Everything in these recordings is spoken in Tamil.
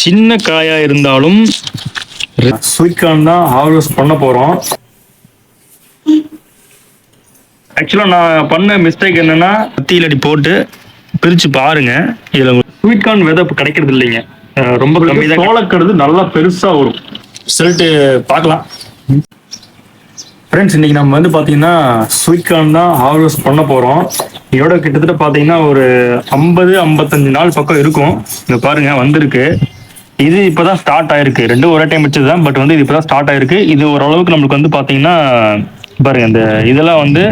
சின்ன காயா இருந்தாலும் ஸ்வீட் கார்ன் தான் ஹார்வெஸ்ட் பண்ண போறோம். ஆக்சுவலாக நான் பண்ண மிஸ்டேக் என்னன்னா அடி போட்டு பிரிச்சு பாருங்க. இதுல ஸ்வீட் கார்ன் விதை கிடைக்கிறது இல்லைங்க. ரொம்ப கம்மி தான் சோளக்கருது நல்லா பெருசா வரும். ரிசல்ட்டு பார்க்கலாம். ஃப்ரெண்ட்ஸ் இன்னைக்கு நம்ம வந்து பார்த்தீங்கன்னா ஸ்வீட்கார்ன் தான் ஹார்வெஸ்ட் பண்ண போகிறோம் இதோட கிட்டத்தட்ட பார்த்தீங்கன்னா ஒரு ஐம்பது ஐம்பத்தஞ்சு நாள் பக்கம் இருக்கும். இங்கே பாருங்க வந்திருக்கு. இது இப்போதான் ஸ்டார்ட் ஆயிருக்கு. ரெண்டும் ஒரே டைம் வச்சது தான் பட் வந்து இது இப்போதான் ஸ்டார்ட் ஆயிருக்கு. இது ஓரளவுக்கு நம்மளுக்கு வந்து பார்த்தீங்கன்னா பாருங்க இந்த இதெல்லாம் வந்து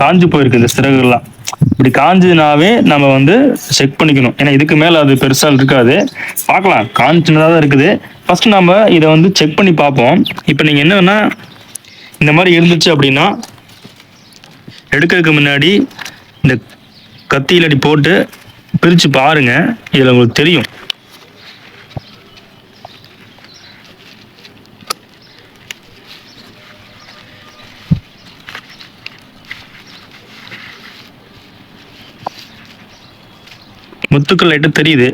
காஞ்சு போயிருக்கு இந்த சிறகுகள்லாம். இப்படி காஞ்சதுனாவே நம்ம வந்து செக் பண்ணிக்கணும். ஏன்னா இதுக்கு மேலே அது பெருசாக இருக்காது. பார்க்கலாம். காஞ்சினதாக தான் இருக்குது. ஃபர்ஸ்ட் நம்ம இதை வந்து செக் பண்ணி பார்ப்போம். இப்போ நீங்கள் என்னன்னா இந்த மாதிரி இருந்துச்சு அப்படின்னா எடுக்கிறதுக்கு முன்னாடி இந்த கத்தியில் அடி போட்டு பிரித்து பாருங்க. இதில் உங்களுக்கு தெரியும். முத்துக்கள் லைட்டு தெரியுது.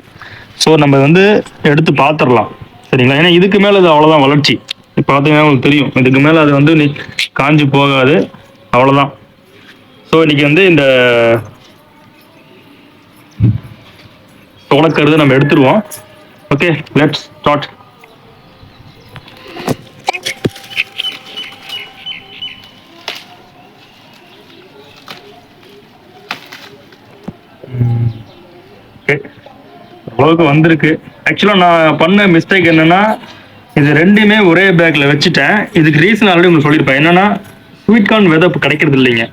ஸோ நம்ம வந்து எடுத்து பார்த்துடலாம். சரிங்களா? ஏன்னா இதுக்கு மேலே இது அவ்வளோதான் வளர்ச்சி. பார்த்தீங்கன்னா உங்களுக்கு தெரியும். இதுக்கு மேலே அது வந்து காஞ்சி காஞ்சு போகாது. அவ்வளோதான் ஸோ இன்னைக்கு வந்து இந்த தோளக்கருது நம்ம எடுத்துருவோம். ஓகே லெட்ஸ் ஸ்டார்ட் ஓகே அளவுக்கு வந்திருக்கு. ஆக்சுவலாக நான் பண்ண மிஸ்டேக் என்னன்னா இது ரெண்டுமே ஒரே பேக்கில் வச்சுட்டேன். இதுக்கு ரீசன் ஆல்ரெடி உங்களுக்கு சொல்லியிருப்பேன். என்னன்னா ஸ்வீட் கார்ன் விதை இப்போ கிடைக்கிறது இல்லைங்க.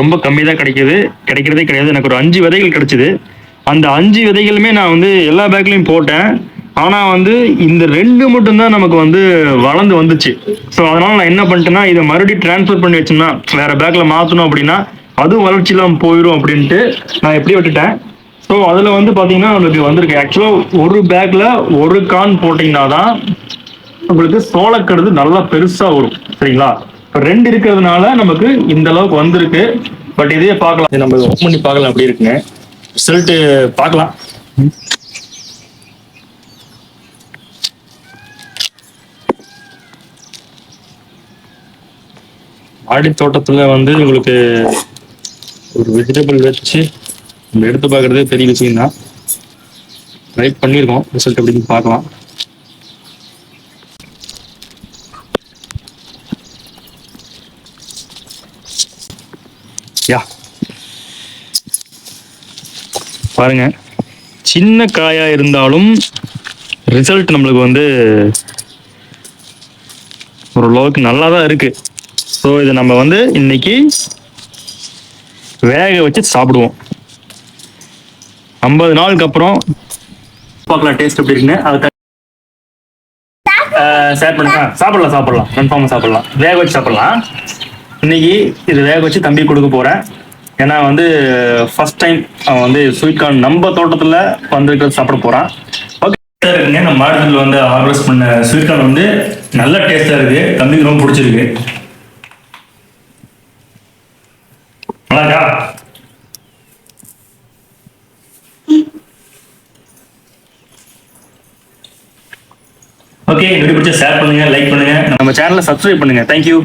ரொம்ப கம்மி தான் கிடைக்கிது. கிடைக்கிறதே கிடையாது. எனக்கு ஒரு அஞ்சு விதைகள் கிடைச்சிது. அந்த அஞ்சு விதைகளுமே நான் வந்து எல்லா பேக்லையும் போட்டேன். ஆனால் வந்து இந்த ரெண்டு மட்டும்தான் நமக்கு வந்து வளர்ந்து வந்துச்சு. ஸோ அதனால் நான் என்ன பண்ணிட்டேன்னா இதை மறுபடியும் ட்ரான்ஸ்ஃபர் பண்ணி வச்சோம்னா வேறு பேக்கில் மாற்றணும் அப்படின்னா அதுவும் வளர்ச்சி இல்லாமல் போயிடும் அப்படின்ட்டு நான் எப்படி விட்டுட்டேன். ஸோ அதில் வந்து பார்த்தீங்கன்னா உங்களுக்கு வந்திருக்கு. ஆக்சுவலாக ஒரு பேக்கில் ஒரு கான் போட்டிங்கன்னா தான் உங்களுக்கு சோளக்கடுது நல்லா பெருசா வரும். சரிங்களா? இப்போ ரெண்டு இருக்கிறதுனால நமக்கு இந்த அளவுக்கு வந்திருக்கு. பட் இதே பார்க்கலாம். நம்ம ஓப்பன் பண்ணி பார்க்கலாம் அப்படி இருக்குங்க ரிசல்ட்டு பார்க்கலாம். மாடி தோட்டத்தில் வந்து உங்களுக்கு ஒரு வெஜிடபிள் வச்சு நம்ம எடுத்து பார்க்குறதே பெரிய விஷயம் தான் ட்ரை பண்ணியிருக்கோம். ரிசல்ட் எப்படின்னு பார்க்கலாம். பாருங்க. சின்ன காயா இருந்தாலும் ரிசல்ட் நம்மளுக்கு வந்து ஓரளவுக்கு நல்லா தான் இருக்கு. ஸோ இதை நம்ம வந்து இன்னைக்கு வேக வச்சு சாப்பிடுவோம். ஐம்பது நாளுக்கு அப்புறம் பார்க்கலாம் டேஸ்ட் எப்படி இருக்குன்னு. அதை ஷேர் பண்ணுங்க சாப்பிடலாம் சாப்பிடலாம். கன்ஃபார்மாக சாப்பிடலாம். வேக வச்சு சாப்பிடலாம். இன்னைக்கு இது வேக வச்சு தம்பி கொடுக்க போறேன். ஏன்னா வந்து ஃபர்ஸ்ட் டைம் அவன் வந்து ஸ்வீட் கார்ன் நம்ம தோட்டத்தில் வந்திருக்கிறது சாப்பிட போறான். ஓகே இருக்குங்க. நம்ம மார்க்கெட்டில் வந்து ஹார்வெஸ்ட் பண்ண ஸ்வீட் கார்ன் வந்து நல்ல டேஸ்டாக இருக்கு. தம்பிக்கு ரொம்ப பிடிச்சிருக்கு. நல்லா இருக்கா ஓகே வீடியோ பிடிச்சா ஷேர் பண்ணுங்க லைக் பண்ணுங்க. நம்ம சேனலை சப்ஸ்கிரைப் பண்ணுங்க. தேங்க்யூ